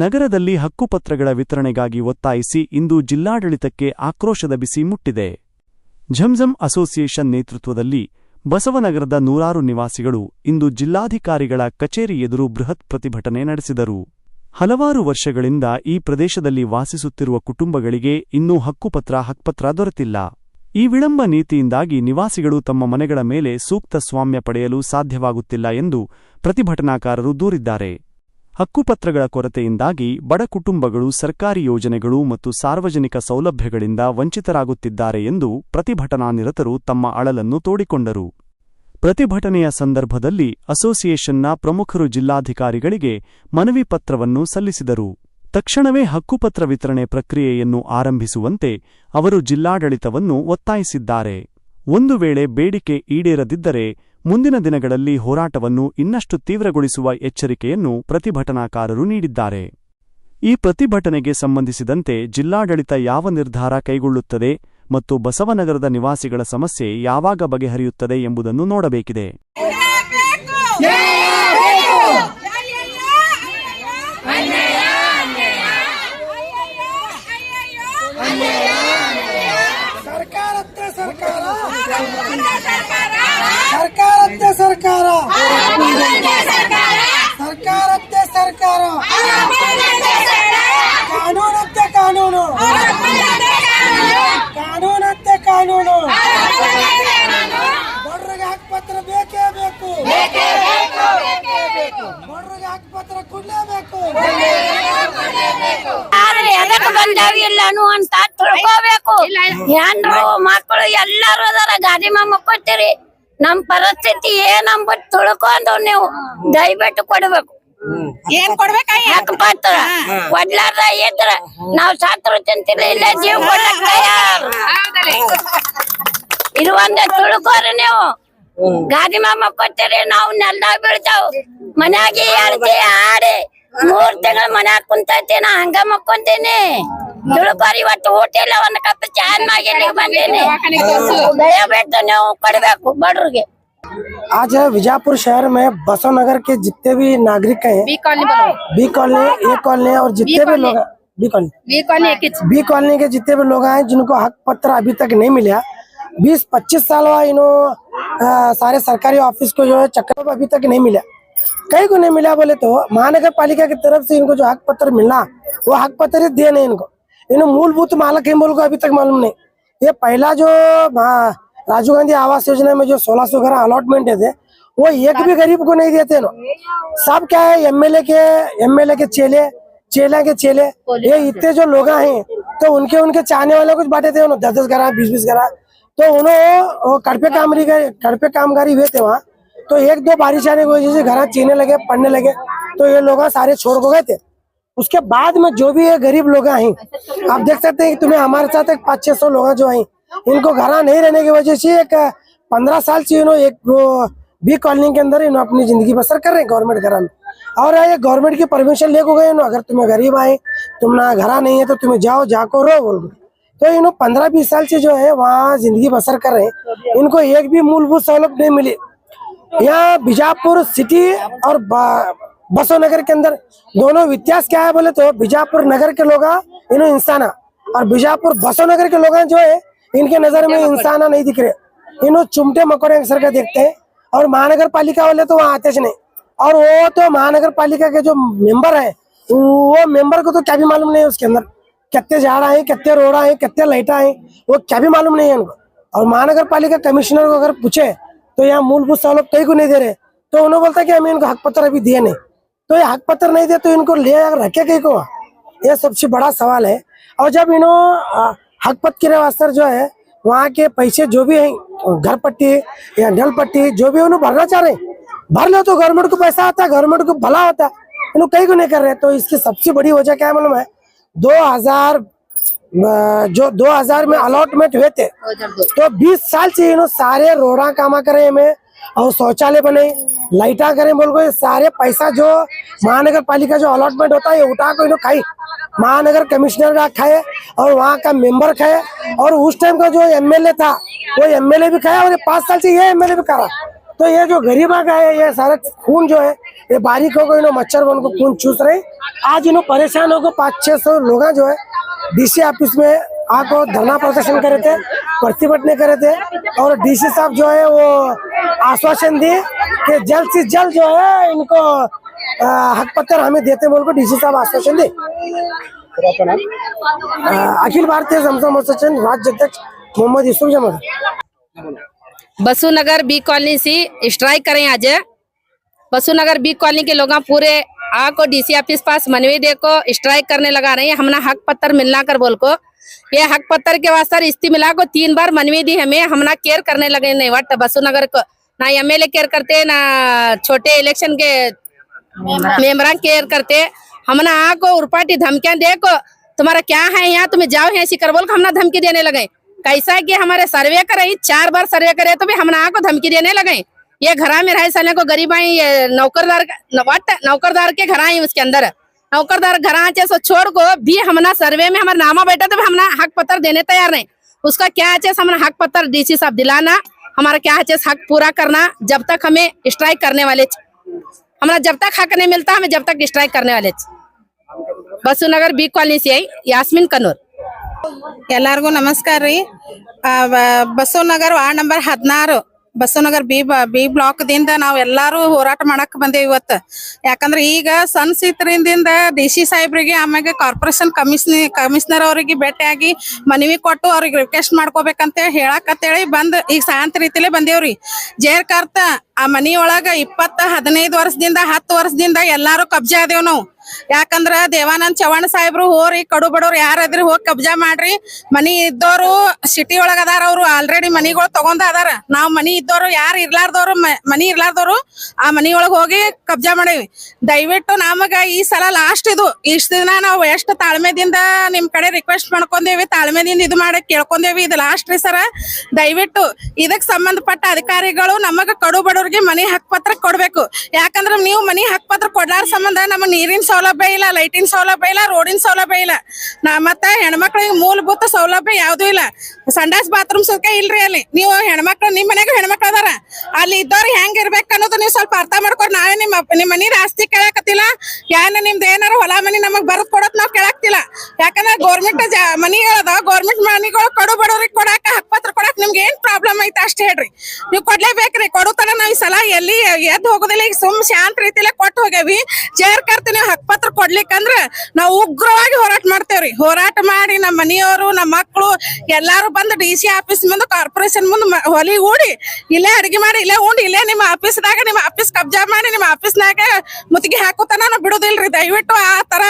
ನಗರದಲ್ಲಿ ಹಕ್ಕುಪತ್ರಗಳ ವಿತರಣೆಗಾಗಿ ಒತ್ತಾಯಿಸಿ ಇಂದು ಜಿಲ್ಲಾಡಳಿತಕ್ಕೆ ಆಕ್ರೋಶದ ಬಿಸಿ ಮುಟ್ಟಿದೆ. ಝಂಝಂ ಅಸೋಸಿಯೇಷನ್ ನೇತೃತ್ವದಲ್ಲಿ ಬಸವನಗರದ ನೂರಾರು ನಿವಾಸಿಗಳು ಇಂದು ಜಿಲ್ಲಾಧಿಕಾರಿಗಳ ಕಚೇರಿ ಎದುರು ಬೃಹತ್ ಪ್ರತಿಭಟನೆ ನಡೆಸಿದರು. ಹಲವಾರು ವರ್ಷಗಳಿಂದ ಈ ಪ್ರದೇಶದಲ್ಲಿ ವಾಸಿಸುತ್ತಿರುವ ಕುಟುಂಬಗಳಿಗೆ ಇನ್ನೂ ಹಕ್ಕುಪತ್ರ ಹಕ್ಪತ್ರ ದೊರೆತಿಲ್ಲ. ಈ ವಿಳಂಬ ನೀತಿಯಿಂದಾಗಿ ನಿವಾಸಿಗಳು ತಮ್ಮ ಮನೆಗಳ ಮೇಲೆ ಸೂಕ್ತ ಸ್ವಾಮ್ಯ ಪಡೆಯಲು ಸಾಧ್ಯವಾಗುತ್ತಿಲ್ಲ ಎಂದು ಪ್ರತಿಭಟನಾಕಾರರು ದೂರಿದ್ದಾರೆ. ಹಕ್ಕುಪತ್ರಗಳ ಕೊರತೆಯಿಂದಾಗಿ ಬಡ ಕುಟುಂಬಗಳು ಸರ್ಕಾರಿ ಯೋಜನೆಗಳು ಮತ್ತು ಸಾರ್ವಜನಿಕ ಸೌಲಭ್ಯಗಳಿಂದ ವಂಚಿತರಾಗುತ್ತಿದ್ದಾರೆ ಎಂದು ಪ್ರತಿಭಟನಾನಿರತರು ತಮ್ಮ ಅಳಲನ್ನು ತೋಡಿಕೊಂಡರು. ಪ್ರತಿಭಟನೆಯ ಸಂದರ್ಭದಲ್ಲಿ ಅಸೋಸಿಯೇಷನ್ನ ಪ್ರಮುಖರು ಜಿಲ್ಲಾಧಿಕಾರಿಗಳಿಗೆ ಮನವಿ ಪತ್ರವನ್ನು ಸಲ್ಲಿಸಿದರು. ತಕ್ಷಣವೇ ಹಕ್ಕುಪತ್ರ ವಿತರಣೆ ಪ್ರಕ್ರಿಯೆಯನ್ನು ಆರಂಭಿಸುವಂತೆ ಅವರು ಜಿಲ್ಲಾಡಳಿತವನ್ನು ಒತ್ತಾಯಿಸಿದ್ದಾರೆ. ಒಂದು ವೇಳೆ ಬೇಡಿಕೆ ಈಡೇರದಿದ್ದರೆ ಮುಂದಿನ ದಿನಗಳಲ್ಲಿ ಹೋರಾಟವನ್ನು ಇನ್ನಷ್ಟು ತೀವ್ರಗೊಳಿಸುವ ಎಚ್ಚರಿಕೆಯನ್ನು ಪ್ರತಿಭಟನಾಕಾರರು ನೀಡಿದ್ದಾರೆ. ಈ ಪ್ರತಿಭಟನೆಗೆ ಸಂಬಂಧಿಸಿದಂತೆ ಜಿಲ್ಲಾಡಳಿತ ಯಾವ ನಿರ್ಧಾರ ಕೈಗೊಳ್ಳುತ್ತದೆ ಮತ್ತು ಬಸವನಗರದ ನಿವಾಸಿಗಳ ಸಮಸ್ಯೆ ಯಾವಾಗ ಬಗೆಹರಿಯುತ್ತದೆ ಎಂಬುದನ್ನು ನೋಡಬೇಕಿದೆ. ಸರ್ಕಾರತ್ತೆ ಸರ್ಕಾರ. ಸರ್ಕಾರತ್ತೆ ಸರ್ಕಾರ. ಕಾನೂನತ್ತೆ ಕಾನೂನು. ಕಾನೂನತ್ತೆ ಕಾನೂನು. ಬಡ್ರಿಗೆ ಹಕ್ಕುಪತ್ರ ಬೇಕೇ ಬೇಕು. ಬಡ್ರಿಗೆ ಹಕ್ಕುಪತ್ರ ಕೊಡ್ಲೇಬೇಕು ಎದಕ್ಕೆ ಎದಕ್ ಬಂದಾವ ಇಲ್ಲನು ಅಂತ ತಿಳ್ಕೋಬೇಕು. ಹೆಣ್ರು ಮಕ್ಕಳು ಎಲ್ಲಾರು ಅದಾರ ಗಾದಿ ಮಕ್ಕೋತೀರಿ ನಮ್ ಪರಿಸ್ಥಿತಿ ಏನಂಬತ್ ತಿಳ್ಕೊಂಡು ನೀವು ದಯವಿಟ್ಟು ಕೊಡ್ಬೇಕು. ಏನ್ ಕೊಡ್ಬೇಕು ಹಕ್ಕುಪತ್ರ ಕೊಡ್ಲಾರ್ದ ಇದ್ರ ನಾವ್ ಸಾತ್ರು ತಿಂತಿಲ್ಲ ಇಲ್ಲ ಜೀವ ಇದು ಒಂದ ತಿಳ್ಕೋರಿ ನೀವು. ಗಾದಿ ಮಕ್ಕೋತೀರಿ ನಾವು ನೆಲ್ದ ಬೀಳ್ತಾವ್. ಮನ್ಯಾಗ ಹೇಳ್ತಿ ಆಡಿ ಮೂರ್ ತಿಂಗಳ ಮನ್ಯಾಗ ಕುಂತೈತಿ ನಾ ಹಂಗ ಮಕ್ಕೊಂತೀನಿ. ತಿಳ್ಕೊರಿ ಇವತ್ತು ಊಟ ಇಲ್ಲ ಒಂದ್ ಕಪ್ ಚಾನ್ ಮಾಗಿ ಬಂದೀನಿ ದಯವಿಟ್ಟು ನೀವು ಕೊಡ್ಬೇಕು ಬಡ್ರಿಗೆ आज है विजापुर शहर में बसव नगर के जितने भी नागरिक हैं बी कॉलोनी बोलो बी कॉलोनी ए कॉलोनी और जितने भी लोग हैं बी कॉलोनी बी कॉलोनी एक ही बी कॉलोनी के जितने भी लोग हैं जिनको हक पत्र अभी तक नहीं मिला बीस पच्चीस साल हुआ इन्हों अ, सारे सरकारी ऑफिस को जो है चक्कर अभी तक नहीं मिला कई को नहीं मिला बोले तो महानगर पालिका की तरफ से इनको जो हक पत्र मिलना वो हक पत्र ही दिए नहीं इनको इन्हों मूलभूत मालक है बोल को अभी तक मालूम नहीं। ये पहला जो हाँ, राजीव गांधी आवास योजना में जो सोलह सौ घर अलॉटमेंट थे वो एक भी गरीब को नहीं देते ना। सब क्या है एमएलए के एमएलए के चेले चेला के चेले ये इतने जो लोग हैं तो उनके उनके चाहने वाले कुछ बांटे थे दस दस करा बीस बीस करा तो उन्होंने कड़पे कामरी कड़पे कामगारी हुए थे वहाँ। तो एक दो बारिश आने की वजह से घर चीने लगे पड़ने लगे तो ये लोग सारे छोड़ को गए थे। उसके बाद में जो भी ये गरीब लोग हैं, आप देख सकते हैं कि तुम्हें हमारे साथ एक पाँच, छह सौ लोग जो हैं। इनको घर नहीं रहने की वजह से एक पंद्रह साल से इन्होंने एक बी कॉलोनी के अंदर इन्होंने अपनी ज़िंदगी बसर कर रहे हैं गवर्नमेंट घर में। और ये गवर्नमेंट की परमिशन लेके गए अगर तुम्हें गरीब आए, तुम ना घरा नहीं है तो तुम्हें जाओ, जाको रहो बोल तो इन्हों पंद्रह, बीस साल से जो है वहाँ ज़िंदगी बसर कर रहे हैं। इनको एक भी मूलभूत सहूलत नहीं मिली। यहाँ बीजापुर सिटी और बसो नगर के अंदर। दोनों व्यत्यास क्या है बोले तो बीजापुर नगर के लोग इन्हों इंसाना। और बीजापुर बसो नगर के लोग जो है इनके नज़र में इंसाना नहीं दिख रहे। इन्हों चुमटे मकोड़े सर का देखते हैं। और महानगर पालिका वाले तो वहाँ आते नहीं। और वो तो महानगर पालिका के जो मेंबर है वो मेंबर को तो क्या भी मालूम नहीं है उसके अंदर। कितने झाड़ा है कितने रोड़ा है कितने लाइटा है वो क्या भी मालूम नहीं है उनको और महानगर पालिका कमिश्नर को अगर पूछे तो यहाँ मूलभूत सहूलत कहीं को नहीं दे रहे। तो उन्होंने बोलता कि हमें इनको हक पत्र अभी दिए नहीं। तो ये हक पत्र नहीं दे तो इनको ले रखे कहीं को? ये सबसे बड़ा सवाल है। और जब इन्हों हक पत्र के जो है वहाँ के पैसे जो भी हैं घर पट्टी या नल पट्टी जो भी उन्हें भरना चाह रहे हैं भर लो तो गवर्नमेंट को पैसा आता है गवर्नमेंट को भला होता है इन्हों कहीं को नहीं कर रहे तो इसकी सबसे बड़ी वजह क्या है मालूम है? दो हज़ार जो 2000 में अलॉटमेंट हुए थे तो 20 साल से इन्हों सारे रोड़ा कामा करे में और शौचालय बने। लाइटा करे बोल को सारे पैसा जो महानगर पालिका जो अलॉटमेंट होता है, ये उठा को इन्हों खाई। महानगर कमिश्नर का खाए और वहाँ का मेंबर खाए। और उस टाइम का जो एमएलए था, वो एमएलए भी खाया और ये पाँच साल से ये एमएलए भी करा। तो ये जो गरीबा का है ये सारा खून जो है, ये बारीक हो गए मच्छर बन को खून चूस रहे। आज इन्हों परेशान हो गए, पाँच छह सौ लोग जो है डीसी ऑफ़िस में आको धरना प्रदर्शन करे थे प्रतिभटने करे थे, और डीसी साहब जो है वो आश्वासन दिए कि जल्द से जल्द जो है इनको हक पत्र हमें देते बोल को डीसी साहब आश्वासन दे अखिल भारतीय समसम एसोसिएशन राज्य अध्यक्ष मोहम्मद यूसुफ जमद बसुनगर बी कॉलोनी से स्ट्राइक करें आज। बसु नगर बी कॉलोनी के लोग पूरे आ को डीसी ऑफ़िस पास मनवी दे को स्ट्राइक करने लगा रहे हैं। हमने हक पत्थर मिलना कर बोल को। ये हक पत्थर के वास्ते रिश्ती मिला को तीन बार मनवी दी हमें। हमना केयर करने लगे नहीं। वट बसु नगर को। ना एमएलए केयर करते, ना छोटे इलेक्शन के मेम्बरा केयर करते। हमने आ को उर्पाटी धमकियाँ दे को, तुम्हारा क्या है यहाँ? तुम्हें जाओ है ऐसी कर बोल के हमने धमकी देने लगे। कैसा कि हमारे सर्वे करे? चार बार सर्वे करे तो भी हमने आ को धमकी देने लगे। ये घरा में रहे साले को गरीब आई ये नौकरदार का- वट नौकरदार के घर आई उसके अंदर नौकरदार घर आचे सो छोड़ को भी हमना सर्वे में हमारा नामा बैठा तो भी हमना हक पत्र देने तैयार नहीं उसका क्या है हमने हक पत्र डीसी साहब दिलाना हमारा क्या है हक पूरा करना जब तक हमें स्ट्राइक करने वाले हमारा जब तक हक नहीं मिलता हमें जब तक स्ट्राइक करने वाले बसु नगर बी कॉलोनी से आई यास्मिन कनूर ಎಲ್ಲಾರ್ಗು ನಮಸ್ಕಾರ ರೀ ಆ, ಬ- ಬಸವನಗರ್ ವಾರ್ಡ್ ನಂಬರ್ ಹದಿನಾರು ಬಸವನಗರ್ ಬಿ ಬ- ಬ್ಲಾಕ್ ದಿಂದ ನಾವ್ ಎಲ್ಲಾರು ಹೋರಾಟ ಮಾಡಕ್ ಬಂದೇವಿ ಇವತ್ತ. ಯಾಕಂದ್ರ ಈಗ ಸಣ್ಣ ಸೀತರಿಂದ ಡಿ ಸಿ ಸಾಹೇಬ್ರಿಗೆ, ಆಮ್ಯಾಗ ಕಾರ್ಪೊರೇಷನ್ ಕಮಿಷನ್, ಕಮಿಷನರ್ ಅವರಿಗೆ ಭೇಟಿಯಾಗಿ ಮನವಿ ಕೊಟ್ಟು ಅವ್ರಿಗೆ ರಿಕ್ವೆಸ್ಟ್ ಮಾಡ್ಕೋಬೇಕಂತ ಹೇಳಕತ್ತೇಳಿ ಬಂದ್ ಈಗ ಶಾಂತ ರೀತಿಲೇ ಬಂದೇವ್ರಿ. ಜೇರ್ ಕರ್ತ ಆ ಮನಿ ಇಪ್ಪತ್ತ ಹದಿನೈದು ವರ್ಷದಿಂದ, ಹತ್ತು ವರ್ಷದಿಂದ ಎಲ್ಲಾರು ಕಬ್ಜಾ ಅದೇವ್ ನಾವು. ಯಾಕಂದ್ರ ದೇವಾನಂದ್ ಚವ್ಹಾಣ್ ಸಾಹೇಬ್ರು ಹೋರಿ, ಕಡು ಬಡವ್ರು ಯಾರಾದ್ರಿ ಹೋಗಿ ಕಬ್ಜಾ ಮಾಡ್ರಿ. ಮನಿ ಇದ್ದೋರು ಸಿಟಿ ಒಳಗ ಅದಾರ ಅವ್ರು ಆಲ್ರೆಡಿ ಮನಿಗಳು ತಗೊಂಡ ಅದಾರ. ನಾವ್ ಮನಿ ಇದ್ದೋರು ಯಾರು ಇರ್ಲಾರ್ದವ್ರು ಮನಿ ಇರ್ಲಾರ್ದವ್ರು ಆ ಮನಿ ಒಳಗ್ ಹೋಗಿ ಕಬ್ಜಾ ಮಾಡೇವಿ. ದಯವಿಟ್ಟು ನಮಗ ಈ ಸಲ ಲಾಸ್ಟ್ ಇದು. ಇಷ್ಟ ದಿನ ನಾವು ಎಷ್ಟ್ ತಾಳ್ಮೆದಿಂದ ನಿಮ್ ಕಡೆ ರಿಕ್ವೆಸ್ಟ್ ಮಾಡ್ಕೊಂಡೇವಿ, ತಾಳ್ಮೆದಿಂದ ಇದು ಮಾಡಿ, ಕೇಳ್ಕೊಂಡೇವಿ, ಇದು ಲಾಸ್ಟ್ ರೀ ಸರ. ದಯವಿಟ್ಟು ಇದಕ್ ಸಂಬಂಧಪಟ್ಟ ಅಧಿಕಾರಿಗಳು ನಮಗ ಕಡು ಬಡವ್ರಿಗೆ ಮನಿ ಹಕ್ ಪತ್ರ ಕೊಡ್ಬೇಕು. ಯಾಕಂದ್ರ ನೀವು ಮನಿ ಹಕ್ ಪತ್ರ ಕೊಡ್ಲಾರ ಸಂಬಂಧ ನಮಗ್ ನೀರಿನ ಸೌಲಭ್ಯ ಇಲ್ಲ ಲೈಟಿನ ಸೌಲಭ್ಯ ಇಲ್ಲ ರೋಡಿನ ಸೌಲಭ್ಯ ಇಲ್ಲ. ನಾ ಮತ್ತೆ ಹೆಣ್ಮಕ್ಳಿಗೆ ಮೂಲಭೂತ ಸೌಲಭ್ಯ ಯಾವ್ದು ಇಲ್ಲ. ಸಂಡಾಸ್ ಬಾತ್ರೂಮ್ ಸುಖ ಇಲ್ರಿ ಅಲ್ಲಿ. ನೀವು ಹೆಣ್ಮಕ್ಳು, ನಿಮ್ ಮನೆಗೆ ಹೆಣ್ಮಕ್ಳು ಅದಾರ. ಅಲ್ಲಿ ಇದ್ದವ್ರು ಹೆಂಗ್ ಇರ್ಬೇಕು ಅನ್ನೋದು ನೀವು ಸ್ವಲ್ಪ ಅರ್ಥ ಮಾಡ್ಕೊಂಡು ನಾವೇ ನಿಮ್ಮ ನಿಮ್ಮ ಮನಿ ಆಸ್ತಿ ಕೇಳಕತ್ತಿಲ್ಲ. ಯಾನ ನಿಮ್ದು ಏನಾರು ಹೊಲ ಮನಿ ನಮಗ್ ಬರದ್ ಕೊಡತ್ ನಾವ್ ಕೇಳಾಕ್ತಿಲ್ಲ ಯಾಕಂದ್ರೆ ಗೌರ್ಮೆಂಟ್ ಮನಿಗಳದ ಗೌರ್ಮೆಂಟ್ ಮನಿಗಳು ಕಡು ಬಡವ್ರಿಗೆ ಕೊಡಾಕ ಹಕ್ಪತ್ರ ಕೊಡಾಕ ನಿಮ್ಗೆ ಏನ್ ಪ್ರಾಬ್ಲಮ್ ಐತೆ ಅಷ್ಟ ಹೇಳ್ರಿ. ನೀವು ಕೊಡ್ಲೇಬೇಕ್ರಿ ಕೊಡುತ್ತಾರ ನಾವ್ ಈ ಸಲ ಎಲ್ಲಿ ಎದ್ದು ಹೋಗೋದಿಲ್ಲ ಈಗ ಸುಮ್ ಶಾಂತ ರೀತಿಲೆ ಕೊಟ್ಟು ಹೋಗ್ಯಾವಿ. ಚೇರ್ ಕರ್ತಿ ನೀವು ಹಕ್ಪತ್ರ ಕೊಡ್ಲಿಕ್ಕಂದ್ರ ನಾವು ಉಗ್ರವಾಗಿ ಹೋರಾಟ ಮಾಡ್ತೇವ್ರಿ. ಹೋರಾಟ ಮಾಡಿ ನಮ್ಮ ಮನೆಯವರು ನಮ್ಮ ಮಕ್ಕಳು ಎಲ್ಲಾರು ಬಂದು ಡಿ ಸಿ ಆಫೀಸ್ ಮುಂದೆ ಕಾರ್ಪೊರೇಷನ್ ಮುಂದೆ ಹೊಲಿ ಹೂಡಿ ಇಲ್ಲೇ ಅಡಿಗೆ ಮಾಡಿ ಇಲ್ಲೇ ಉಂಡು ಇಲ್ಲೇ ನಿಮ್ಮ ಆಫೀಸ್ದಾಗ ನಿಮ್ಮ ಆಫೀಸ್ ಕಬ್ಜಾ ಮಾಡಿ ನಿಮ್ಮ ಆಫೀಸ್ನಾಗ ಮುತ್ತಿಗೆ ಹಾಕೋತನ ನಾವು ಬಿಡುದಿಲ್ರಿ. ದಯವಿಟ್ಟು ಆ ತರ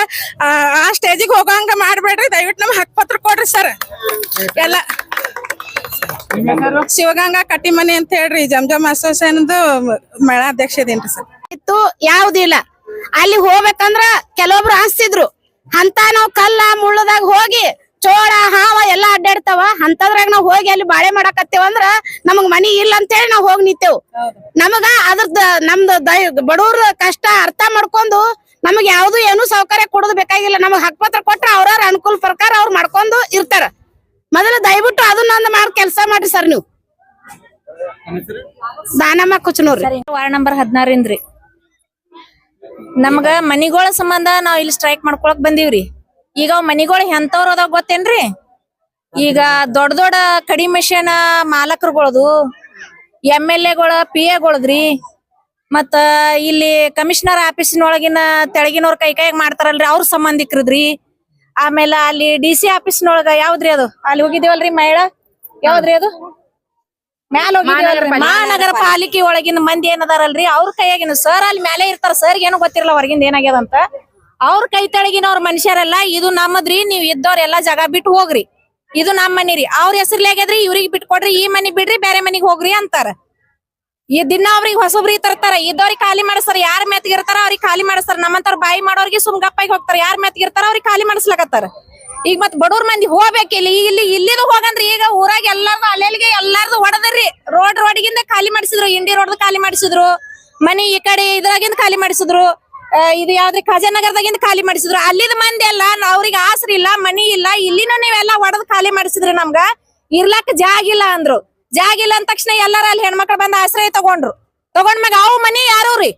ಆ, ಸ್ಟೇಜ್ ಸ್ಟೇಜಿಗೆ ಹೋಗಂಗ ಮಾಡ್ಬೇಡ್ರಿ. ದಯವಿಟ್ಟು ನಮ್ಗೆ ಹಕ್ಪತ್ರ ಕೊಡ್ರಿ ಸರ್. ಎಲ್ಲ ಶಿವಗಂಗಾ ಕಟ್ಟಿಮನಿ ಅಂತ ಹೇಳ್ರಿ ಜಮ್ ಜಮ್ ಅಸೋಸಿಯೇಷನ್ ಮೇಳಾಧ್ಯಕ್ಷ ಇದೀನ್ರಿ ಸರ್. ಇತ್ತು ಯಾವುದಿಲ್ಲ ಅಲ್ಲಿ ಹೋಗ್ಬೇಕಂದ್ರ ಕೆಲವೊಬ್ರು ಅನ್ಸ್ತಿದ್ರು ಅಂತ ನಾವ್ ಕಲ್ಲ, ಮುಳ್ಳದಾಗ ಹೋಗಿ ಚೋಳ, ಹಾವ ಎಲ್ಲಾ ಅಡ್ಡಾಡ್ತಾವ. ಅಂತದ್ರಾಗ ನಾವ್ ಹೋಗಿ ಅಲ್ಲಿ ಬಾಳೆ ಮಾಡಾಕತ್ತೇವ ಅಂದ್ರ ನಮಗ್ ಮನಿ ಇಲ್ಲ ಅಂತ ಹೇಳಿ ನಾವ್ ಹೋಗಿ ನಿಂತೇವ್. ನಮಗ ಅದ್ರದ್ ನಮ್ದು ಬಡವ್ರ ಕಷ್ಟ ಅರ್ಥ ಮಾಡ್ಕೊಂಡು ನಮಗ್ ಯಾವ್ದು ಏನು ಸೌಕರ್ಯ ಕೊಡೋದು ಬೇಕಾಗಿಲ್ಲ. ನಮಗ್ ಹಕ್ಪತ್ರ ಕೊಟ್ರ ಅವ್ರವ್ರ ಅನುಕೂಲ ಪ್ರಕಾರ ಅವ್ರು ಮಾಡ್ಕೊಂಡು ಇರ್ತಾರ. ಮೊದಲು ದಯವಿಟ್ಟು ಅದನ್ನೊಂದು ಮಾಡಿ ಕೆಲಸ ಮಾಡ್ರಿ ಸರ್ ನೀವು. ದಾನಮ್ಮ ಕುಚನೂರ್ರಿ ವಾರ್ಡ್ ನಂಬರ್ ಹದಿನಾರಿಂದ್ರಿ ನಮ್ಗ ಮನಿಗೋಳ ಸಂಬಂಧ ನಾವ್ ಇಲ್ಲಿ ಸ್ಟ್ರೈಕ್ ಮಾಡ್ಕೊಳಕ್ ಬಂದಿವ್ರಿ. ಈಗ ಅವ್ ಮನಿಗಳು ಎಂತವ್ರ ಅದಾವ ಗೊತ್ತೇನ್ರಿ? ಈಗ ದೊಡ್ಡ ದೊಡ್ಡ ಕಡಿ ಮಿಷನ್ ಮಾಲಕರುಗಳದು, ಎಂ ಎಲ್ ಎಗಳ, ಪಿ ಎಗಳದ್ರಿ. ಮತ್ತ ಇಲ್ಲಿ ಕಮಿಷನರ್ ಆಫೀಸಿನೊಳಗಿನ ತೆಳಗಿನವ್ರ ಕೈ ಕೈಗೆ ಮಾಡ್ತಾರಲ್ರಿ ಅವ್ರ ಸಂಬಂಧಿಕರದ್ರಿ. ಆಮೇಲೆ ಅಲ್ಲಿ ಡಿ ಸಿ ಆಫೀಸ್ನೊಳಗ ಯಾವ್ದ್ರಿ ಅದು? ಅಲ್ಲಿ ಹೋಗಿದೇವಲ್ರಿ ಮಹಿಳಾ? ಯಾವ್ದ್ರಿ ಅದು? ಮ್ಯಾಲ ಹೋಗಿದೇವಲ್ರಿ ಮಹಾನಗರ ಪಾಲಿಕೆ. ಒಳಗಿನ ಮಂದಿ ಏನದಾರಲ್ರಿ? ಅವ್ರ ಕೈಯಾಗಿನ ಸರ್ ಅಲ್ಲಿ ಮೇಲೆ ಇರ್ತಾರ. ಸರ್ ಏನು ಗೊತ್ತಿರಲ್ಲ ಹೊರಗಿಂದ ಏನಾಗ್ಯದ ಅಂತ. ಅವ್ರ ಕೈ ತೆಳಗಿನವ್ರ ಮನುಷ್ಯರೆಲ್ಲ ಇದು ನಮ್ಮದ್ರಿ ನೀವ್ ಇದ್ದವ್ರೆಲ್ಲಾ ಜಾಗ ಬಿಟ್ಟು ಹೋಗ್ರಿ. ಇದು ನಮ್ಮ ಮನಿ ರೀ ಅವ್ರ ಹೆಸರ್ಲಿ ಆಗ್ಯದ್ರಿ ಇವ್ರಿಗೆ ಬಿಟ್ಟು ಕೊಡ್ರಿ ಈ ಮನಿ ಬಿಡ್ರಿ ಬೇರೆ ಮನಿಗ್ ಹೋಗ್ರಿ ಅಂತಾರ. ಈ ದಿನ ಅವ್ರಿಗೆ ಹೊಸಬ್ರಿ ತರ್ತಾರ ಇದ್ದವ್ರಿಗೆ ಖಾಲಿ ಮಾಡಿಸ್ತಾರ. ಯಾರ ಮೆತ್ಗಿರ್ತಾರ ಅವ್ರಿಗೆ ಖಾಲಿ ಮಾಡಿಸ್ತಾರ. ನಮ್ಮಂತರ ಬಾಯಿ ಮಾಡೋರಿಗೆ ಸುಮ್ ಗಪ್ಪಾಗಿ ಹೋಗ್ತಾರ. ಯಾರ ಮೆತ್ಗಿರ್ತಾರ ಅವ್ರಿಗೆ ಖಾಲಿ ಮಾಡಿಸ್ಲಕತ್ತಾರ. ಈಗ ಮತ್ ಬಡವ್ರ ಮಂದಿ ಹೋಗ್ಬೇಕು ಇಲ್ಲಿ. ಇಲ್ಲಿ ಇಲ್ಲಿದು ಹೋಗಂದ್ರಿ ಈಗ ಊರಾಗ ಎಲ್ಲಾರ್ದು ಅಲ್ಲೆಲ್ಲಿಗೆ ಎಲ್ಲಾರ್ದು ಹೊಡೆದ್ರಿ. ರೋಡ್ ರೋಡಿಗಿಂದ ಖಾಲಿ ಮಾಡಿಸಿದ್ರು. ಇಂಡಿ ರೋಡ್ ಖಾಲಿ ಮಾಡಿಸಿದ್ರು. ಮನಿ ಈ ಕಡೆ ಇದ್ರಾಗಿಂದ ಖಾಲಿ ಮಾಡಿಸಿದ್ರು. ಇದು ಯಾವ್ದ್ರಿ? ಖಜಾನಗರದಾಗಿಂದ ಖಾಲಿ ಮಾಡಿಸಿದ್ರು. ಅಲ್ಲಿದ ಮಂದಿ ಎಲ್ಲ ಅವ್ರಿಗೆ ಆಸರಿ ಇಲ್ಲ, ಮನಿ ಇಲ್ಲ. ಇಲ್ಲಿನ ನೀವೆಲ್ಲ ಹೊಡೆದ್ ಖಾಲಿ ಮಾಡಿಸಿದ್ರಿ ನಮ್ಗ. ಇರ್ಲಾಕ ಜಾಗ ಇಲ್ಲ ಅಂದ್ರು. ಜಾಗ ಇಲ್ಲ ಅಂದ ತಕ್ಷಣ ಎಲ್ಲಾರ ಅಲ್ಲಿ ಹೆಣ್ಮಕ್ಳು ಬಂದ ಆಶ್ರಯ ತಗೊಂಡ್ರು. ತಗೊಂಡ್ ಮ್ಯಾಗ ಅವು ಮನಿ ಯಾರು ರೀ?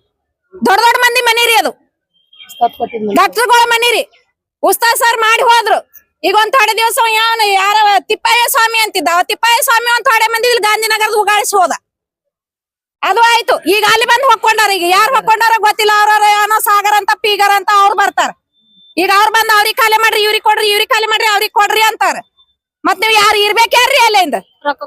ದೊಡ್ಡ ದೊಡ್ಡ ಮಂದಿ ಮನಿ ರೀ ಅದು. ಡಾಕ್ಟರ್ಗಳ ಮನಿ ರೀ. ಉಸ್ತಾ ಸರ್ ಮಾಡಿ ಹೋದ್ರು. ಈಗ ಒಂದ್ ಥೋಡೆ ದಿವಸ ಯಾವನ ಯಾರ ತಿಪ್ಪಯ್ಯ ಸ್ವಾಮಿ ಅಂತಿದ್ದ. ಅವ ತಿಪ್ಪಯ್ಯ ಸ್ವಾಮಿ ಒಂದ್ ಥೋಡೆ ಮಂದಿ ಇಲ್ಲಿ ಗಾಂಧಿನಗರದ ಉಗಾಳಿಸಿ ಹೋದ. ಅದು ಆಯ್ತು. ಈಗ ಅಲ್ಲಿ ಬಂದು ಹೊಕ್ಕೊಂಡಾರ ಈಗ. ಯಾರು ಹೊಕ್ಕೊಂಡಾರ ಗೊತ್ತಿಲ್ಲ. ಅವ್ರ ಏನೋ ಸಾಗರ ಅಂತ, ಪೀಗರ್ ಅಂತ ಅವ್ರು ಬರ್ತಾರ. ಈಗ ಅವ್ರು ಬಂದ್ ಅವ್ರಿಗೆ ಖಾಲಿ ಮಾಡ್ರಿ, ಇವ್ರಿಗೆ ಕೊಡ್ರಿ, ಇವ್ರಿಗೆ ಖಾಲಿ ಮಾಡ್ರಿ, ಅವ್ರಿಗೆ ಕೊಡ್ರಿ ಅಂತಾರ. ಮತ್ ನೀವ್ ಯಾರು ಇರ್ಬೇಕ್ಯಾರ್ರಿ ಅಲ್ಲಿಂದ?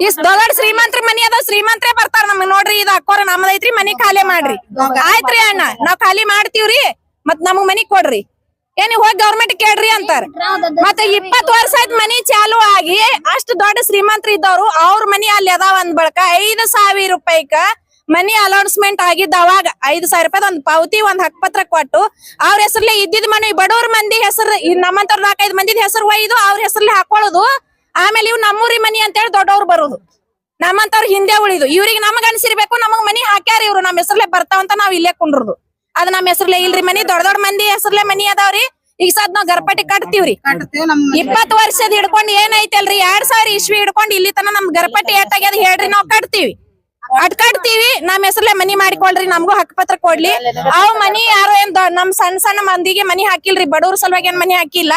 ಇಷ್ಟ ದೊಡ್ಡ ದೊಡ್ಡ ಶ್ರೀಮಂತ್ರ ಮನಿ ಅದ ಶ್ರೀಮಂತ್ರೇ ಬರ್ತಾರ ನಮಗ್ ನೋಡ್ರಿ ಇದು ಅಕ್ಕೋರ ನಮ್ದೈತ್ರಿ ಮನಿ ಖಾಲಿ ಮಾಡ್ರಿ. ಆಯ್ತ್ರಿ ಅಣ್ಣ ನಾವ್ ಖಾಲಿ ಮಾಡ್ತೀವ್ರಿ ಮತ್ ನಮಗ್ ಮನಿ ಕೊಡ್ರಿ. ಏನಿ ಹೋಗಿ ಗೌರ್ಮೆಂಟ್ ಕೇಳ್ರಿ ಅಂತಾರ. ಮತ್ತೆ ಇಪ್ಪತ್ ವರ್ಷ ಆಯ್ತು ಮನಿ ಚಾಲು ಆಗಿ ಅಷ್ಟು ದೊಡ್ಡ ಶ್ರೀಮಂತ್ರ ಇದ್ದವ್ರು ಅವ್ರ ಮನಿ ಅಲ್ಲಿ ಅದಾವ ಅಂದ್ ಬಳಕ ಐದು ಸಾವಿರ ರೂಪಾಯಿಕ ಮನಿ ಅಲೌನ್ಸ್ಮೆಂಟ್ ಆಗಿದ್ದ ಅವಾಗ ಐದು ಸಾವಿರ ರೂಪಾಯಿ ಒಂದ್ ಪಾವತಿ ಒಂದ್ ಹಕ್ಪತ್ರ ಕೊಟ್ಟು ಅವ್ರ ಹೆಸರ್ಲೆ ಇದ್ದಿದ್ ಮನಿ ಬಡವ್ರ ಮಂದಿ ಹೆಸರು ನಮ್ಮಂತವ್ರ ನಾಲ್ಕೈದು ಮಂದಿ ಹೆಸರು ಒಯ್ದು ಅವ್ರ ಹೆಸರ್ಲೆ ಹಾಕೊಳ್ಳೋದು ಆಮೇಲೆ ಇವ್ ನಮ್ಮೂರಿ ಮನಿ ಅಂತ ಹೇಳಿ ದೊಡ್ಡವ್ರು ಬರೋದು. ನಮ್ಮಂತವ್ರ ಹಿಂದೆ ಉಳಿದು. ಇವ್ರಿಗೆ ನಮಗ್ ಅನ್ಸಿರ್ಬೇಕು ನಮಗ್ ಮನಿ ಹಾಕ್ಯಾರ ಇವ್ರು. ನಮ್ಮ ಹೆಸರ್ಲೆ ಬರ್ತಾವಂತ ನಾವ್ ಇಲ್ಲೇ ಕುಂಡ್ರದು. ಅದ್ ನಮ್ಮ ಹೆಸರ್ಲೆ ಇಲ್ರಿ ಮನಿ ದೊಡ್ಡ ದೊಡ್ಡ ಮಂದಿ ಹೆಸರ್ಲೆ ಮನಿ ಅದಾವ್ರಿ. ಈಗ ಸದ್ ನಾವ್ ಗರ್ಪಟಿ ಕಟ್ತೀವ್ರಿ. ಇಪ್ಪತ್ ವರ್ಷದ ಹಿಡ್ಕೊಂಡ್ ಏನೈತಲ್ರಿ? ಎರಡ್ ಸಾವಿರ ಇಸ್ವಿ ಹಿಡ್ಕೊಂಡು ಇಲ್ಲಿ ತನ ನಮ್ ಗರ್ಪಟಿ ಏಟಾಗ್ಯದ ಹೇಳ್ರಿ ನಾವ್ ಕಟ್ತೀವಿ. ಅಟ್ ಕಟ್ತೀವಿ. ನಮ್ ಹೆಸರ್ಲೆ ಮನಿ ಮಾಡಿಕೊಳ್ರಿ ನಮಗೂ ಹಕ್ಕಪತ್ರ ಕೊಡ್ಲಿ. ಅವ್ ಮನಿ ಯಾರೋ ಏನ್ ನಮ್ ಸಣ್ಣ ಸಣ್ಣ ಮಂದಿಗೆ ಮನಿ ಹಾಕಿಲ್ರಿ ಬಡವ್ರ ಸಲುವಾಗಿ ಏನ್ ಮನಿ ಹಾಕಿಲ್ಲ.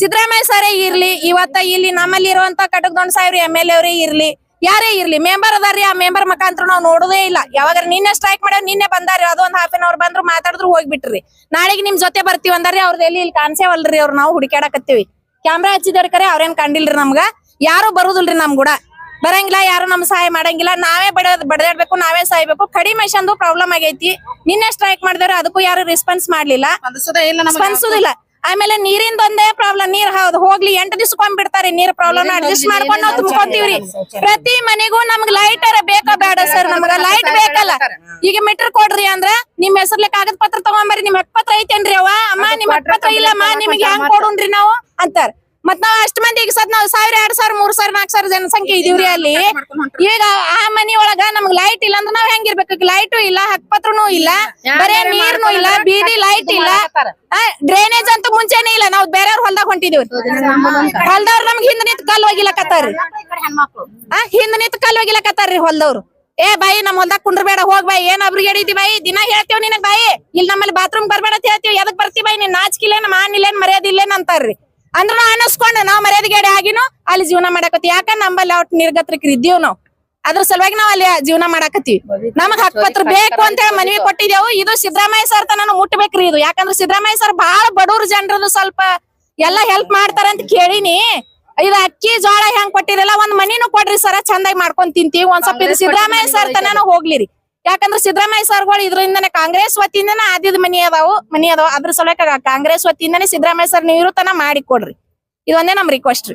ಸಿದ್ದರಾಮಯ್ಯ ಸರೇ ಇರ್ಲಿ ಇವತ್ತ ಇಲ್ಲಿ ನಮ್ಮಲ್ಲಿ ಇರುವಂತ ಕಟಕ್ ಸಾವಿರ ಎಂ ಎಲ್ ಅವರೇ ಇರ್ಲಿ ಯಾರೇ ಇರ್ಲಿ ಮೆಂಬರ್ ಅದಾರ್ರಿ ಆ ಮೆಂಬರ್ ಮುಖಾಂತರ ನಾವು ನೋಡೋದೇ ಇಲ್ಲ. ಯಾವಾಗ ನಿನ್ನೆ ಸ್ಟ್ರೈಕ್ ಮಾಡೋ ನಿನ್ನೆ ಬಂದಾರಿ ಅದೊಂದ್ ಹಾಫ್ ಅನ್ ಅವರ್ ಬಂದ್ರು ಮಾತಾಡಿದ್ರು ಹೋಗ್ಬಿಟ್ರಿ. ನಾಳೆಗೆ ನಿಮ್ ಜೊತೆ ಬರ್ತೀವಿ ಅಂದಾರಿ ಅವ್ರದ್ದು ಎಲ್ಲಿ ಇಲ್ಲಿ ಕಾಣಿಸೇವಲ್ರಿ ಅವ್ರು ನಾವು ಹುಡುಕ್ಯಾಡಕತ್ತೀವಿ. ಕ್ಯಾಮ್ರಾ ಹಚ್ಚಿದ್ರೆ ಕರೆ ಅವ್ರೇನ್ ಕಂಡಿಲ್ರಿ ನಮ್ಗ? ಯಾರು ಬರುದಿಲ್ರಿ ನಮ್ ಕೂಡ ಬರಂಗಿಲ್ಲ ಯಾರು ನಮ್ ಸಹಾಯ ಮಾಡಂಗಿಲ್ಲ ನಾವೇ ಬಡ ಬಡದಾಡ್ಬೇಕು ನಾವೇ ಸಾಯ್ಬೇಕು. ಕಡಿಮೆ ಪ್ರಾಬ್ಲಮ್ ಆಗೈತಿ. ನಿನ್ನೆ ಸ್ಟ್ರೈಕ್ ಮಾಡಿದವ್ರು ಅದಕ್ಕೂ ಯಾರು ರೆಸ್ಪಾನ್ಸ್ ಮಾಡ್ಲಿಲ್ಲ. ಸ್ಪಂದಿಸುದಿಲ್ಲ. ಆಮೇಲೆ ನೀರಿಂದ ಒಂದೇ ಪ್ರಾಬ್ಲಮ್ ನೀರ್ ಹೌದು ಹೋಗ್ಲಿ ಎಂಟು ದಿವ್ಸಕ್ಕೊಮ್ಮೆ ಬಿಡ್ತಾರೆ ನೀರ್ ಪ್ರಾಬ್ಲಮ್ ಅಡ್ಜಸ್ಟ್ ಮಾಡ್ಕೊಂಡು ನಾವು ತುಂಬ್ಕೊಂತೀವ್ರಿ. ಪ್ರತಿ ಮನೆಗೂ ನಮ್ಗ್ ಲೈಟ್ ಬೇಕಾ ಬೇಡ ಸರ್ ನಮ್ಗ ಲೈಟ್ ಬೇಕಲ್ಲ. ಈಗ ಮೀಟರ್ ಕೊಡ್ರಿ ಅಂದ್ರ ನಿಮ್ ಹೆಸರ್ಲೆ ಕಾಗದ ಪತ್ರ ತಗೊಂಬರ್ರಿ ನಿಮ್ ಹಕ್ಪತ್ರ ಐತೇನ್ರಿ ಅವ ಅಮ್ಮ ನಿಮ್ ಹಕ್ಪತ್ರ ಇಲ್ಲಮ್ಮ ನಿಮ್ಗೆ ಹೆಂಗ್ ಕೊಡುನ್ರಿ ನಾವು? ಅಂತಾರ. ಮತ್ ನಾವ್ ಅಷ್ಟ್ ಮಂದಿ ಈಗ ಸದ್ ನಾವ್ ಸಾವಿರ ಎರಡ್ ಸಾವಿರ ಮೂರ್ ಸಾವಿರ ನಾಲ್ಕ್ ಸಾವಿರ ಜನಸಂಖ್ಯೆ ಇದೀವ್ರಿ ಅಲ್ಲಿ. ಈಗ ಆ ಮನಿ ಒಳಗ ನಮ್ಗ್ ಲೈಟ್ ಇಲ್ಲ ಅಂದ್ರೆ ನಾವ್ ಹೆಂಗಿರ್ಬೇಕು ಲೈಟು ಇಲ್ಲ ಹಕ್ಪತ್ರನೂ ಇಲ್ಲ ಬರೇ ನೀರ್ನು ಇಲ್ಲ ಬೀದಿ ಲೈಟ್ ಇಲ್ಲ. ಡ್ರೈನೇಜ್ ಅಂತೂ ಮುಂಚೆನೆ ಇಲ್ಲ ನಾವ್ ಬೇರೆಯವ್ರ ಹೊಲ್ದಾಗ ಹೊಂಟಿದೀವ್ರಿ. ಹೊಲ್ದವ್ರು ನಮ್ಗೆ ಹಿಂದ್ ನಿಂತ್ ಕಲ್ ಹೋಗಿಲಕತ್ತಾರ್ರಿ ಆ ಹಿಂದ್ ನಿಂತ್ ಕಲ್ ಹೋಗಿಲಕತ್ತಾರ್ರಿ ಹೊಲ್ದವ್ರು. ಏ ಬಾಯಿ ನಮ್ ಹೊಲ್ದಾಗ ಕುಂಡ್ರಬೇಡ ಹೋಗ್ ಬಾಯಿ. ಏನ್ ಅಬ್ರಿಗೆ ಹಿಡಿತಿ ಬಾಯಿ? ದಿನ ಹೇಳ್ತೇವ್ ನಿನಗ್ ಬಾಯಿ. ಇಲ್ಲಿ ನಮ್ಮಲ್ಲಿ ಬಾತ್ರೂಮ್ ಬರ್ಬೇಡ ಅಂತ ಹೇಳ್ತೀವಿ. ಎದಕ್ ಬರ್ತಿ ಬಾಯಿ ನೀನ್? ನಾಚಿಕಿಲ್ಲೇನ್ ಮಾನಿಲ್ಲೇನ್ ಮರ್ಯಾದಿಲ್ಲೇನ್ ಅಂತಾರ್ರಿ. ಅಂದ್ರ ನಾವ್ ಅನ್ನಿಸ್ಕೊಂಡ್ ನಾವ್ ಮರ್ಯಾದೆಗೇಡಿ ಆಗಿನೂ ಅಲ್ಲಿ ಜೀವನ ಮಾಡಕತ್ತಿ ಯಾಕ ನಂಬಲ್ಲಿ ಅವ್ಟ್ ನಿರ್ಗತ್ರಿಕ್ ಇದ್ದೀವ್ ನಾವ್. ಅದ್ರ ಸಲುವಾಗಿ ನಾವ್ ಅಲ್ಲಿ ಜೀವನ ಮಾಡಾಕತ್ತೀವಿ. ನಮಗ್ ಹಕ್ಪತ್ರ ಬೇಕು ಅಂತ ಹೇಳಿ ಮನವಿ ಕೊಟ್ಟಿದ್ದೇವು. ಇದು ಸಿದ್ದರಾಮಯ್ಯ ಸರ್ ತನ ಮುಟ್ಬೇಕ್ರಿ ಇದು. ಯಾಕಂದ್ರೆ ಸಿದ್ದರಾಮಯ್ಯ ಸರ್ ಬಹಳ ಬಡವ್ರ ಜನರದು ಸ್ವಲ್ಪ ಎಲ್ಲಾ ಹೆಲ್ಪ್ ಮಾಡ್ತಾರ ಅಂತ ಕೇಳಿನಿ. ಇದು ಅಕ್ಕಿ ಜೋಳ ಹೆಂಗ್ ಕೊಟ್ಟಿರಲ್ಲ ಒಂದ್ ಮನಿನೂ ಕೊಡ್ರಿ ಸರ ಚಂದಾಗಿ ಮಾಡ್ಕೊಂಡ್ ತಿಂತೀವಿ. ಒಂದ್ ಸ್ವಲ್ಪ ಇದು ಸಿದ್ದರಾಮಯ್ಯ ಸರ್ ತನ ಹೋಗ್ಲಿರಿ. ಯಾಕಂದ್ರೆ ಸಿದ್ದರಾಮಯ್ಯ ಸರ್ಗಳು ಇದರಿಂದನೇ ಕಾಂಗ್ರೆಸ್ ವತಿಯಿಂದನೇ ಆದಿದ್ ಮನಿ ಅದಾವು ಮನಿ ಅದಾವ. ಅದ್ರ ಸಲುವಾಗಿ ಕಾಂಗ್ರೆಸ್ ವತಿಯಿಂದನೇ ಸಿದ್ದರಾಮಯ್ಯ ಸರ್ ನೀವು ತನ ಮಾಡಿ ಕೊಡ್ರಿ. ಇದೊಂದೇ ನಮ್ ರಿಕ್ವೆಸ್ಟ್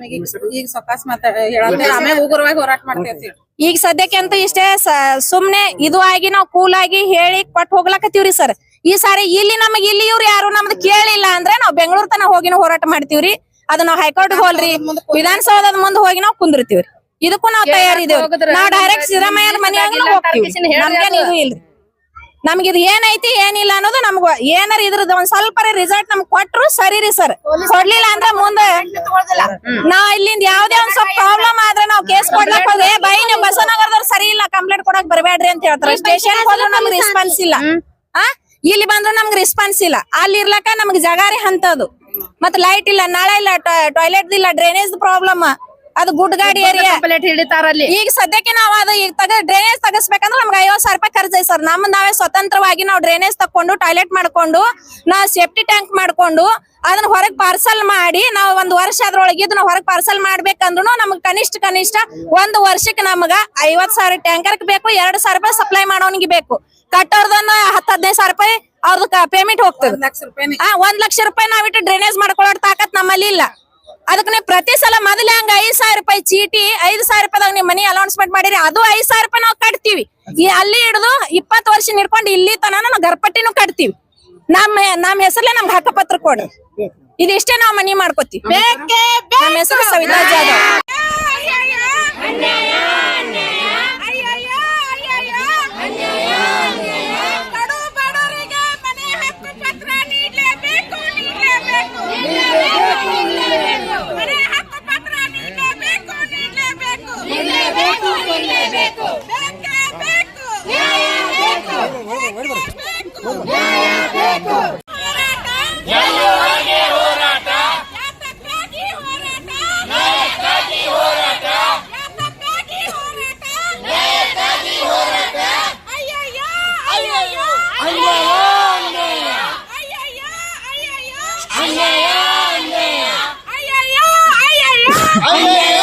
ಈಗ ಸೊಕಾಸ್ ಮಾತಾ ಹೇಳಂತೇಳಿ ಆಮೇಲೆ ಉಗುರವಾಗಿ ಹೋರಾಟ ಮಾಡ್ತೇವೆ ಈಗ ಸದ್ಯಕ್ಕೆ ಅಂತ ಇಷ್ಟೇ ಸ- ಸುಮ್ನೆ ಇದು ಆಗಿ ನಾವು ಕೂಲ್ ಆಗಿ ಹೇಳಿ ಕೊಟ್ಟು ಹೋಗ್ಲಾಕತ್ತೀವ್ರಿ ಸರ್. ಈ ಸಾರಿ ಇಲ್ಲಿ ನಮಗ್ ಇಲ್ಲಿ ಇವ್ರು ಯಾರು ನಮ್ದು ಕೇಳಿಲ್ಲ ಅಂದ್ರೆ ನಾವ್ ಬೆಂಗಳೂರು ತನ ಹೋಗಿನ ಹೋರಾಟ ಮಾಡ್ತೀವ್ರಿ. ಅದು ನಾವ್ ಹೈಕೋರ್ಟ್ ಹೋಲ್ರಿ. ವಿಧಾನಸೌಧದ ಮುಂದೆ ಹೋಗಿ ನಾವ್ ಕುಂದಿರ್ತೀವ್ರಿ. ಇದಕ್ಕೂ ನಾವ್ ತಯಾರಿದೇವ್ ನಾವ್ ಡೈರೆಕ್ಟ್ ಸಿದ್ದರಾಮಯ್ಯ ಮನೆಯಾಗ ಹೋಗ್ತೀವಿ. ನಮ್ಗೇನ್ ಇದು ಇಲ್ರಿ. ನಮ್ಗೆ ಇದು ಏನೈತಿ ಏನಿಲ್ಲ ಅನ್ನೋದು ನಮ್ಗ ಏನಾರ ಇದ್ರದ್ದು ಒಂದ್ ಸ್ವಲ್ಪ ರಿಸಲ್ಟ್ ನಮ್ಗ್ ಕೊಟ್ರು ಸರಿ ರೀ ಸರ್ ಕೊಡ್ಲಿಲ್ಲ ಅಂದ್ರೆ ಮುಂದೆ ನಾವ್ ಇಲ್ಲಿಂದ ಯಾವ್ದೇ ಒಂದ್ ಸ್ವಲ್ಪ ಪ್ರಾಬ್ಲಮ್ ಆದ್ರೆ ನಾವ್ ಕೇಸ್ ಕೊಡ್ಲಕ್ ಹೋದ್ರೆ ಬೈ ನೀವು ಬಸವನಗರದವ್ರು ಸರಿ ಇಲ್ಲ ಕಂಪ್ಲೇಂಟ್ ಕೊಡಕ್ ಬರಬೇಡ್ರಿ ಅಂತ ಹೇಳ್ತಾರೆ. ಸ್ಟೇಷನ್ ಹೋದ್ರು ನಮ್ಗೆ ರೆಸ್ಪಾನ್ಸ್ ಇಲ್ಲ. ಆ? ಇಲ್ಲಿ ಬಂದ್ರು ನಮ್ಗೆ ರೆಸ್ಪಾನ್ಸ್ ಇಲ್ಲ. ಅಲ್ಲಿ ಇರ್ಲಕ್ಕ ನಮ್ಗೆ ಜಗಾರಿ ಹಂತದು. ಮತ್ ಲೈಟ್ ಇಲ್ಲ ನಳ ಇಲ್ಲ ಟಾಯ್ಲೆಟ್ ಇಲ್ಲ ಡ್ರೈನೇಜ್ ಪ್ರಾಬ್ಲಮ್ ಅದು ಗುಡ್ಗಾಡಿ ಏರಿಯಾ ಕಂಪ್ಲೇಂಟ್ ಹಿಡಿತಾರಲ್ಲಿ. ಈಗ ಸದ್ಯಕ್ಕೆ ನಾವ್ ಅದು ಈಗ ತಗ ಡ್ರೈನೇಜ್ ತಗಸ್ಬೇಕಂದ್ರೆ ನಮ್ಗೆ ಐವತ್ ಸಾವಿರ ರೂಪಾಯಿ ಖರ್ಚು ಸರ್. ನಮ್ ನಾವೇ ಸ್ವತಂತ್ರವಾಗಿ ನಾವು ಡ್ರೈನೇಜ್ ತಕೊಂಡು ಟಾಯ್ಲೆಟ್ ಮಾಡ್ಕೊಂಡು ನಾವ್ ಸೇಫ್ಟಿ ಟ್ಯಾಂಕ್ ಮಾಡ್ಕೊಂಡು ಅದನ್ನ ಹೊರಗ್ ಪಾರ್ಸಲ್ ಮಾಡಿ ನಾವು ಒಂದ್ ವರ್ಷ ಅದ್ರೊಳಗೆ ಇದನ್ನ ಹೊರಗ್ ಪಾರ್ಸಲ್ ಮಾಡ್ಬೇಕಂದ್ರು ನಮ್ಗ್ ಕನಿಷ್ಠ ಕನಿಷ್ಠ ಒಂದ್ ವರ್ಷಕ್ಕೆ ನಮಗ ಐವತ್ ಸಾವಿರ ಟ್ಯಾಂಕರ್ ಬೇಕು ಎರಡ್ ಸಾವಿರ ರೂಪಾಯಿ ಸಪ್ಲೈ ಮಾಡೋನಿಗೆ ಬೇಕು. ಕಟ್ಟೋರ್ದನ್ನ ಹತ್ತು ಹದಿನೈದು ಸಾವಿರ ರೂಪಾಯಿ ಅವ್ರದ್ದು ಪೇಮೆಂಟ್ ಹೋಗ್ತದೆ. ಲಕ್ಷ ರೂಪಾಯಿ ಆ ಒಂದ್ ಲಕ್ಷ ರೂಪಾಯಿ ನಾವಿಟ್ಟು ಡ್ರೈನೇಜ್ ಮಾಡ್ಕೊಳ್ಳೋ ತಾಕತ್ ನಮ್ಮಲ್ಲಿ ಇಲ್ಲ. ಅದಕ್ಕೆ ಪ್ರತಿ ಸಲ ಮೊದಲೇ ಹಂಗ ಐದ್ ಸಾವಿರ ರೂಪಾಯಿ ಚೀಟಿ ಐದ್ ಸಾವಿರ ರೂಪಾಯಿದಾಗ ನೀವು ಮನಿ ಅಲೌನ್ಸ್ಮೆಂಟ್ ಮಾಡಿರಿ ಅದು ಐದ್ ಸಾವಿರ ರೂಪಾಯಿ ನಾವು ಕಟ್ತೀವಿ. ಈ ಅಲ್ಲಿ ಹಿಡಿದು ಇಪ್ಪತ್ತು ವರ್ಷ ನಿಡ್ಕೊಂಡು ಇಲ್ಲಿ ತನ ನಾವು ಗರ್ಪಟ್ಟಿನೂ ಕಟ್ತೀವಿ. ನಮ್ಮ ನಮ್ಮ ಹೆಸರಲ್ಲೇ ನಮ್ಗೆ ಹಕ್ಕಪತ್ರ ಕೊಡಿ. ಇದಿಷ್ಟೇ ನಾವು ಮನಿ ಮಾಡ್ಕೋತೀವಿ. ನಮ್ಮ ಹೆಸರು ಸವಿತಾ ಜಾಧವ್. ನೀಡಲೇಬೇಕು ಬಡವರಿಗೆ Amen.